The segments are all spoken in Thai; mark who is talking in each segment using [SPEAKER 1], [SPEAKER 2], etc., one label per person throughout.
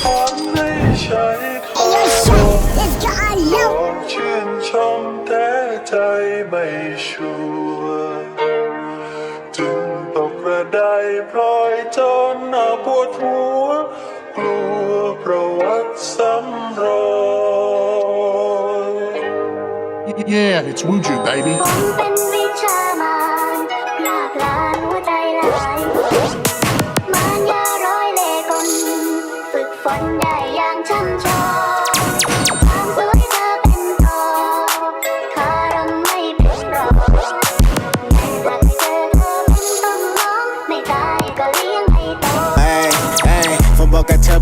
[SPEAKER 1] ฝันให้ใช้ค
[SPEAKER 2] Yo,
[SPEAKER 1] วาม
[SPEAKER 2] shit, let's go on
[SPEAKER 1] ล
[SPEAKER 2] low.
[SPEAKER 1] อชื่นชมแต่ใจไม่ชัวร์จึงตกกระไดพลอยจนหน้าปวดหัว กลัวประวัติซ้ำรอย
[SPEAKER 3] Yeah, it's Wuju, baby.
[SPEAKER 4] ผมเป็นวิชามารพลากลา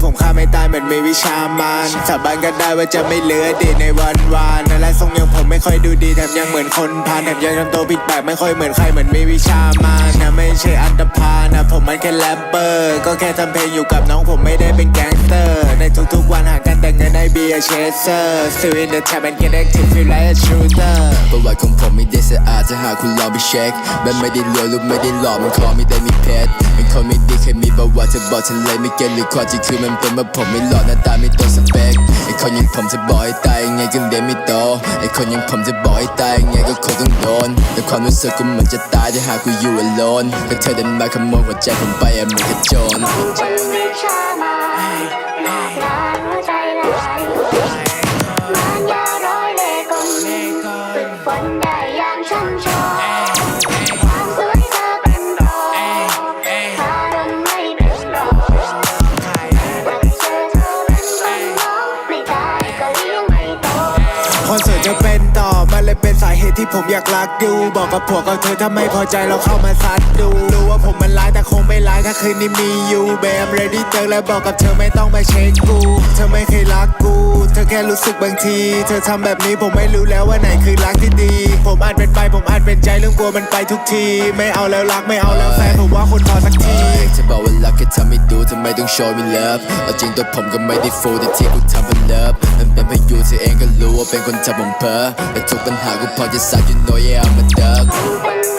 [SPEAKER 5] บอกกับเธอผมฆ่า ไม่ตายเหมือนมีวิชามานสาบานก็ได้ว่าจะไม่เหลือดีในวันวานนั่นแหละทรงย่างผมไม่ค่อยดูดีแถมยังเหมือนคนพาลแถมยังทำตัวผิดแปลกไม่ค่อยเหมือนใครเหมือนมีวิชามานนะไม่ใช่อันตพานะผมมันแค่แรปเปอร์ก็แค่ทำเพลงอยู่กับน้องผมไม่ได้เป็นแก๊งสเตอร์ ในทุกๆวันหากันแต่เงินในเบียร์เชสเซอร์ still in the trap and get active feel like a shooter
[SPEAKER 6] ประวัติของผมไม่ได้สะอาดถ้าหาคุณลองไปเช็คแบบไม่ได้รวยหรือไม่ได้หล่อมันขอไม่ได้มีเพชรเป็นคนไม่ดีแค่มีประวัติจะบอกฉันเลยไม่เก็ตหรือความจริงคือมันเป็นว่าผมไม่หล่อหน้าตาไม่ตรงสเปคไอ้คนยังผมจะบอกให้ตายยังไงก็เรียนไม่โตไอ้คนยังผมจะบอกให้ตายยังไงก็คงต้องโดนแต่ความรู้สึกกูเหมือนจะตายถ้าหากกูอยู่ alone ก็เธอเดินมาขโมยหัวใจผมไปอะเหมือนกับโจร
[SPEAKER 4] เป็นวิชามารหลากหลานหัวใจลายมารยาร้อยเล่ห์กลฝึกฝนได้อย่างช่ำชอง คอนเสิ
[SPEAKER 5] ร์ตจะเป็นต่อ มันเลยเป็นสาเหตุที่ผมอยากรักดูบอกกับผัวกับเธอถ้าไม่พอใจเราเข้ามาซัดดู รู้ว่าผมมันร้ายแต่คงไม่ร้ายถ้าคืนนี้มีอยู่แบมเรดี้เจอแล้วบอกกับเธอไม่ต้องมาเช็คกู เธอไม่เคยรักกู เธอแค่รู้สึกบางที เธอทำแบบนี้ผมไม่รู้แล้วว่าไหนคือรักที่ดี ผมอาจเป็นไปผมอาจเป็นใจเรื่องกลัวมันไปทุกที ไม่เอาแล้วรักไม่เอาแล้วแฟนผมว่าคนพอสักที
[SPEAKER 6] จะบอกว่ารักแค่ทำให้ดูทำ ไม่ต้องโชว์มีเลิฟเอาจริงตัวผมก็ไม่ได้ฟูแต่ที่กูทำเป็นเลิฟมันเป็นเพราะอยู่เอเองก็รู้ว่าเป็นคนทำผมเพ้อแต่ทุกปัญหากูพอจะสัก you know yeah I'm a
[SPEAKER 4] duck